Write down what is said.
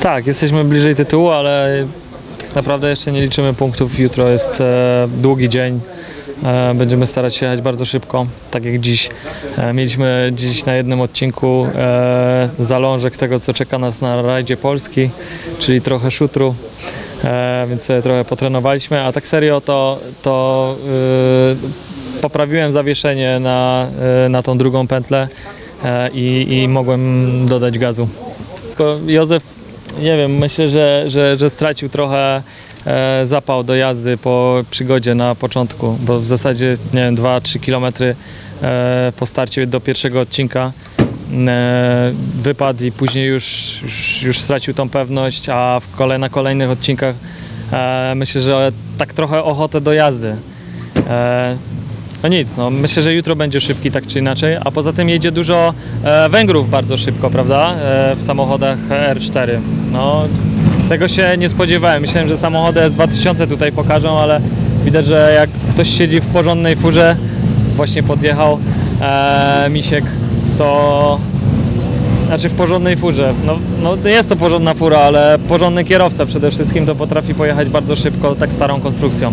Tak, jesteśmy bliżej tytułu, ale naprawdę jeszcze nie liczymy punktów. Jutro jest e, długi dzień. E, będziemy starać się jechać bardzo szybko, tak jak dziś. E, mieliśmy dziś na jednym odcinku e, zalążek tego, co czeka nas na rajdzie Polski, czyli trochę szutru. E, więc sobie trochę potrenowaliśmy, a tak serio to, to e, poprawiłem zawieszenie na, e, na tą drugą pętlę e, i, mogłem dodać gazu. Józef, nie wiem, myślę, że, że, że stracił trochę e, zapał do jazdy po przygodzie na początku, bo w zasadzie, nie wiem, 2-3 kilometry e, po starcie do pierwszego odcinka e, wypadł i później już, już, już stracił tą pewność, a w kole, na kolejnych odcinkach e, myślę, że tak trochę ochotę do jazdy. No nic, no myślę, że jutro będzie szybki tak czy inaczej, a poza tym jedzie dużo e, Węgrów bardzo szybko, prawda? E, w samochodach R4. No tego się nie spodziewałem. Myślałem, że samochody S2000 tutaj pokażą, ale widać, że jak ktoś siedzi w porządnej furze, właśnie podjechał e, Misiek, to znaczy w porządnej furze. No, no jest to porządna fura, ale porządny kierowca przede wszystkim to potrafi pojechać bardzo szybko tak starą konstrukcją.